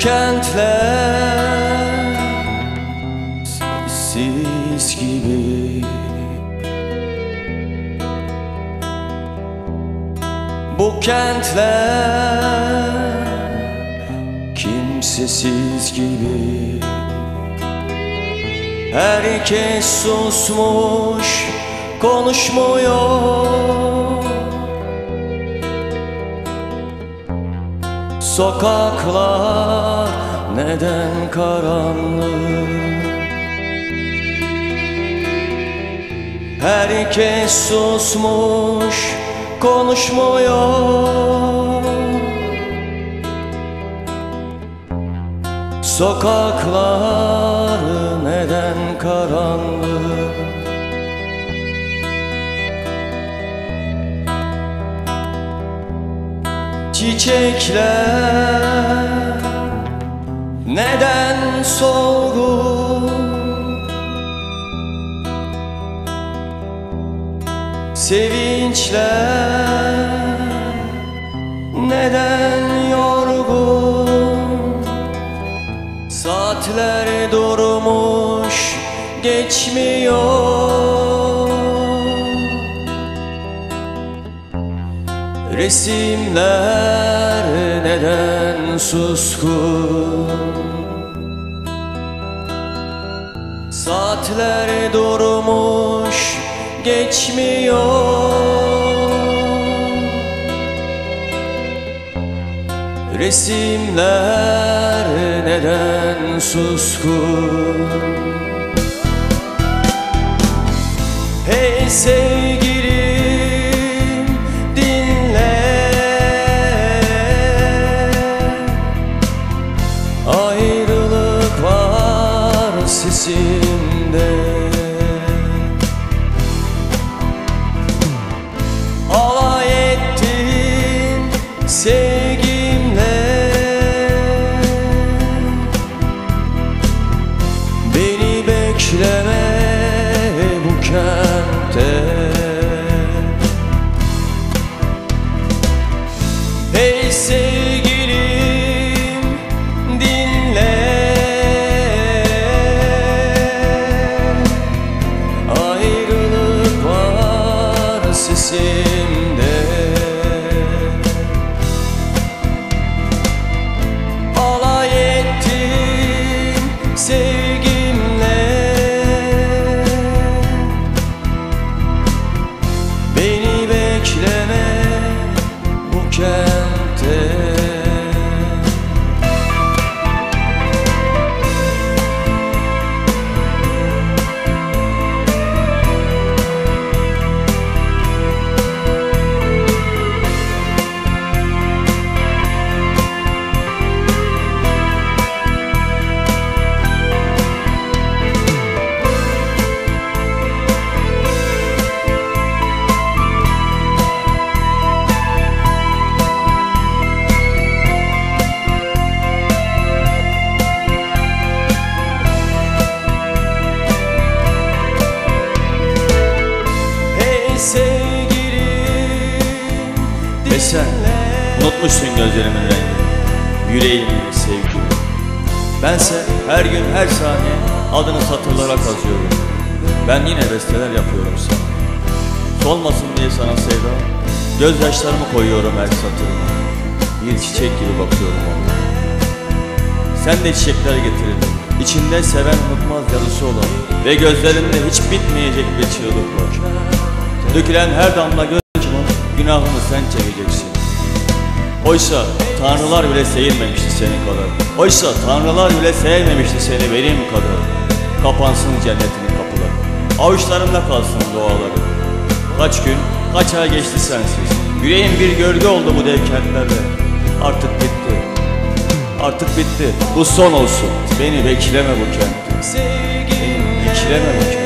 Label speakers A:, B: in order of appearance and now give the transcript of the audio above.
A: kentler sessiz gibi. Bu kentler kimsesiz gibi. Herkes susmuş konuşmuyor Sokaklar neden karanlık? Herkes susmuş konuşmuyor. Sokaklar neden karanlık Çiçekler neden solgun Sevinçler neden yorgun? Saatler durmuş geçmiyor Resimler neden suskun? Saatler durmuş geçmiyor. Resimler neden suskun? Hey sevgilim sesimde Alay ettin sevgimle. Beni bekleme bu kentte sesimde Alay Dinle.
B: unutmuşsun gözlerimin rengini. Yüreğimin sevgimi Bense her gün her saniye adını satırlara kazıyorum. Ben yine besteler yapıyorum sana. Solmasın diye sana sevda Gözyaşlarımı koyuyorum her satırıma Bir çiçek gibi bakıyorum ona Sen de çiçekler getirin İçinde seven unutmaz yarısı olan Ve gözlerinde hiç bitmeyecek bir çığlık var. Dökülen her damla gözyaşımın günahını sen çekeceksin. Oysa tanrılar bile seyirmemişti senin kadar. Oysa tanrılar bile sevmemişti seni benim kadar. Kapansın cennetinin kapıları. Avuçlarımda kalsın duaları. Kaç gün, kaç ay geçti sensiz. Yüreğim bir gölge oldu bu dev kentlerde Artık bitti. Artık bitti. Bu son olsun. Beni bekleme bu kentte Beni bekleme bu kentte